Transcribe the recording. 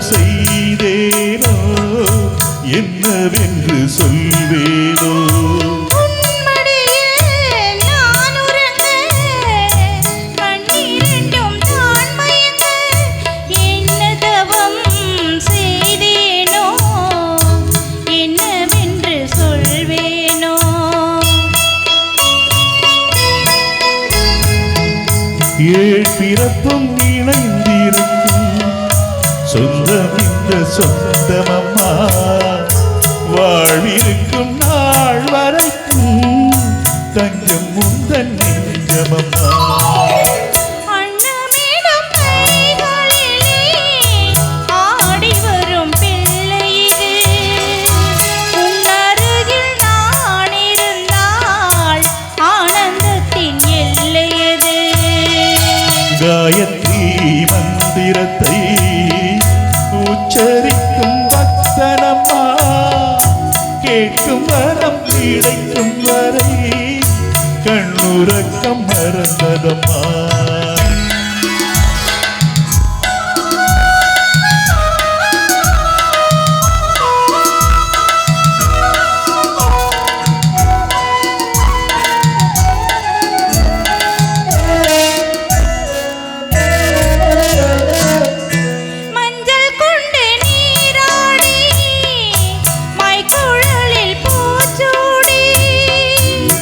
நான் செய்தேனோ, என்னவென்று சொல்வேனோ? ஏழ் பிறப்பும் இணைந்திருக்கும் சொந்தம் இந்த சொந்தமம்மா வாழ்விருக்கும் நாள் வரைக்கும் தஞ்சம் முந்தன் நெஞ்சமம்மா. அன்னமிடும் கைகளிலே கேட்கும் வரம் கிடைக்கும் வரை கண்ணுறக்கம் மறந்ததம்.